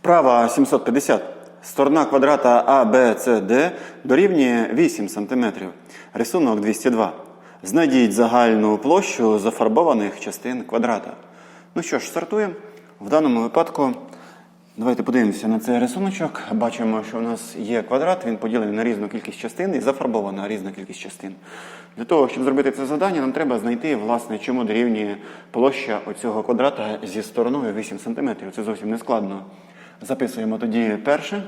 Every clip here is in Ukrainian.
Вправа 750. Сторона квадрата ABCD дорівнює 8 см. Рисунок 202. Знайдіть загальну площу зафарбованих частин квадрата. Ну що ж, стартуємо. В даному випадку давайте подивимося на цей рисуночок. Бачимо, що у нас є квадрат, він поділений на різну кількість частин і зафарбована різна кількість частин. Для того, щоб зробити це завдання, нам треба знайти, власне, чому дорівнює площа оцього квадрата зі стороною 8 см. Це зовсім не складно. Записуємо тоді перше.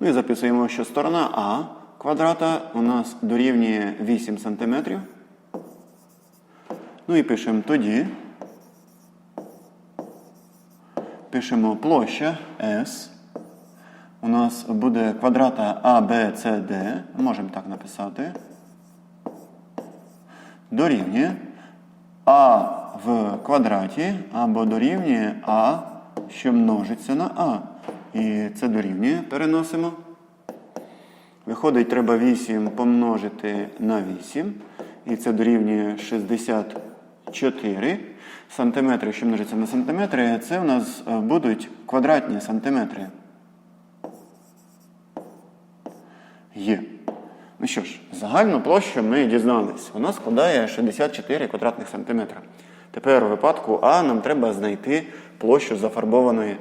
Ну і записуємо, що сторона А квадрата у нас дорівнює 8 см. Ну і пишемо тоді. Пишемо площа S. У нас буде квадрата ABCD. Можемо так написати. Дорівнює А в квадраті або дорівнює А, що множиться на А. І це дорівнює. Переносимо. Виходить, треба 8 помножити на 8. І це дорівнює 64 сантиметри, що множиться на сантиметри. Це у нас е, будуть квадратні сантиметри. Є. Ну що ж, загальну площу ми дізнались. Вона складає 64 квадратних сантиметра. Тепер у випадку А нам треба знайти площу зафарбованої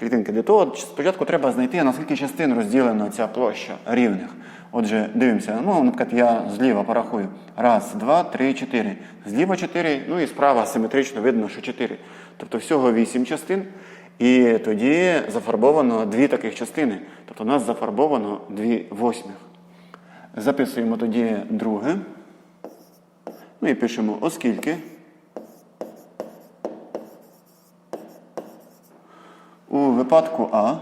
клітинки. Для того спочатку треба знайти, на скільки частин розділена ця площа рівних. Отже, дивимося, ну, наприклад, я зліва порахую. Раз, два, три, чотири. Зліва чотири, ну і справа симетрично видно, що чотири. Тобто всього вісім частин. І тоді зафарбовано дві таких частини. Тобто у нас зафарбовано дві восьмих. Записуємо тоді друге. Ну і пишемо, оскільки. У випадку А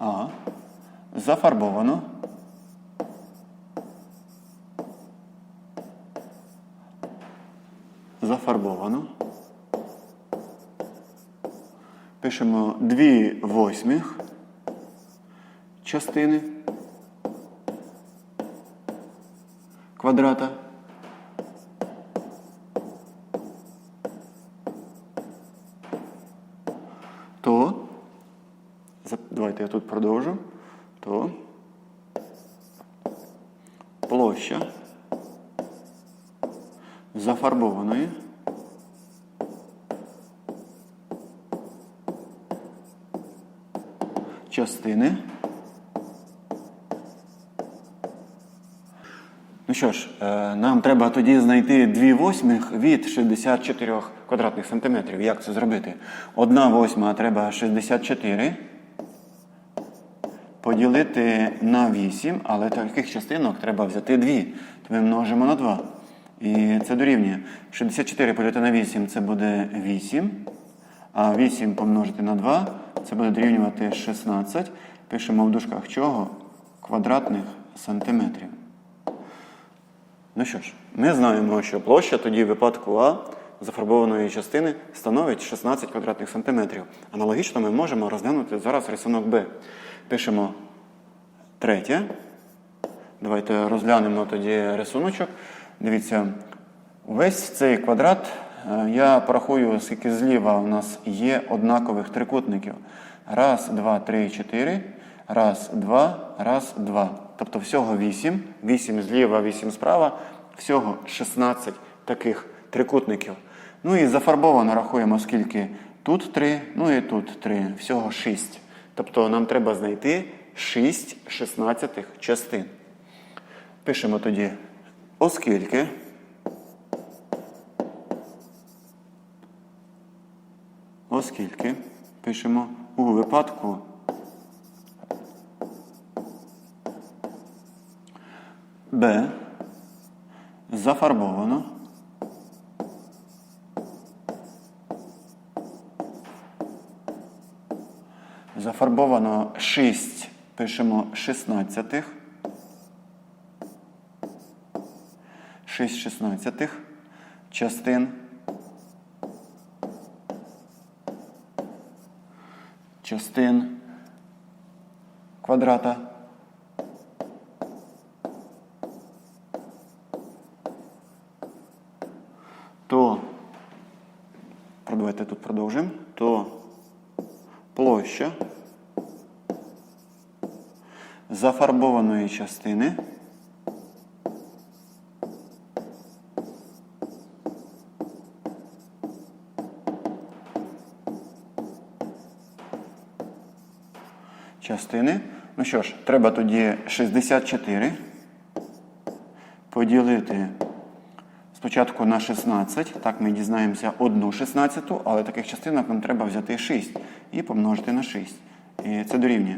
А зафарбовано зафарбовано. Пишемо дві восьмих частини квадрата. Давайте я тут продовжу, то площа зафарбованої частини. Ну що ж, е, нам треба тоді знайти 2 восьмих від 64 квадратних сантиметрів. Як це зробити? Одна восьма треба 64 поділити на 8, але таких частинок треба взяти 2. То ми множимо на 2. І це дорівнює. 64 поділити на 8 це буде 8. А 8 помножити на 2 це буде дорівнювати 16. Пишемо в дужках чого? Квадратних сантиметрів. Ну що ж, ми знаємо, що площа тоді в випадку А зафарбованої частини становить 16 квадратних сантиметрів. Аналогічно ми можемо розглянути зараз рисунок Б. Пишемо третє. Давайте розглянемо тоді рисуночок. Дивіться, весь цей квадрат е, я порахую, скільки зліва у нас є однакових трикутників. Раз, два, три, чотири. Раз, два, раз, два. Тобто всього 8. 8 зліва, 8 справа. Всього 16 таких трикутників. Ну і зафарбовано рахуємо, скільки тут 3, ну і тут 3. Всього 6. Тобто нам треба знайти 6 шістнадцятих частин. Пишемо тоді, оскільки. Оскільки пишемо у випадку Б зафарбовано зафарбовано 6, пишемо 16. 6 шістнадцятих частин частин квадрата. То давайте тут продовжимо, то площа зафарбованої частини частини. Ну що ж, треба тоді 64 поділити спочатку на 16. Так, ми дізнаємося одну 16, але таких частинок нам треба взяти 6 і помножити на 6. І це дорівнює.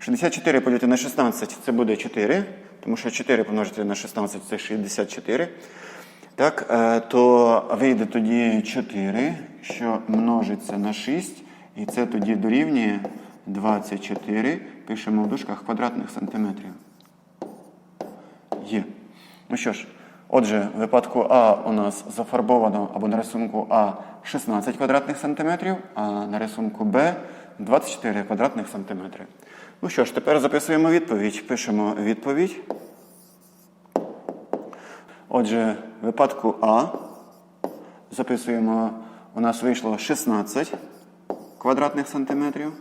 64 поділити на 16 це буде 4, тому що 4 помножити на 16 це 64. Так, е, то вийде тоді 4, що множиться на 6, і це тоді дорівнює 24. Пишемо в дужках квадратних сантиметрів. Є. Ну що ж, отже, в випадку А у нас зафарбовано або на рисунку А 16 квадратних сантиметрів, а на рисунку Б 24 квадратних сантиметри. Ну що ж, тепер записуємо відповідь. Пишемо відповідь. Отже, в випадку А записуємо, у нас вийшло 16 квадратних сантиметрів.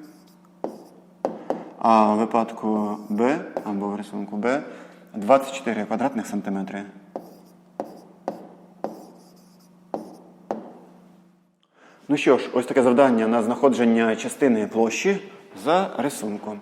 А в випадку Б або в рисунку Б 24 квадратних сантиметри. Ну що ж, ось таке завдання на знаходження частини площі за рисунком.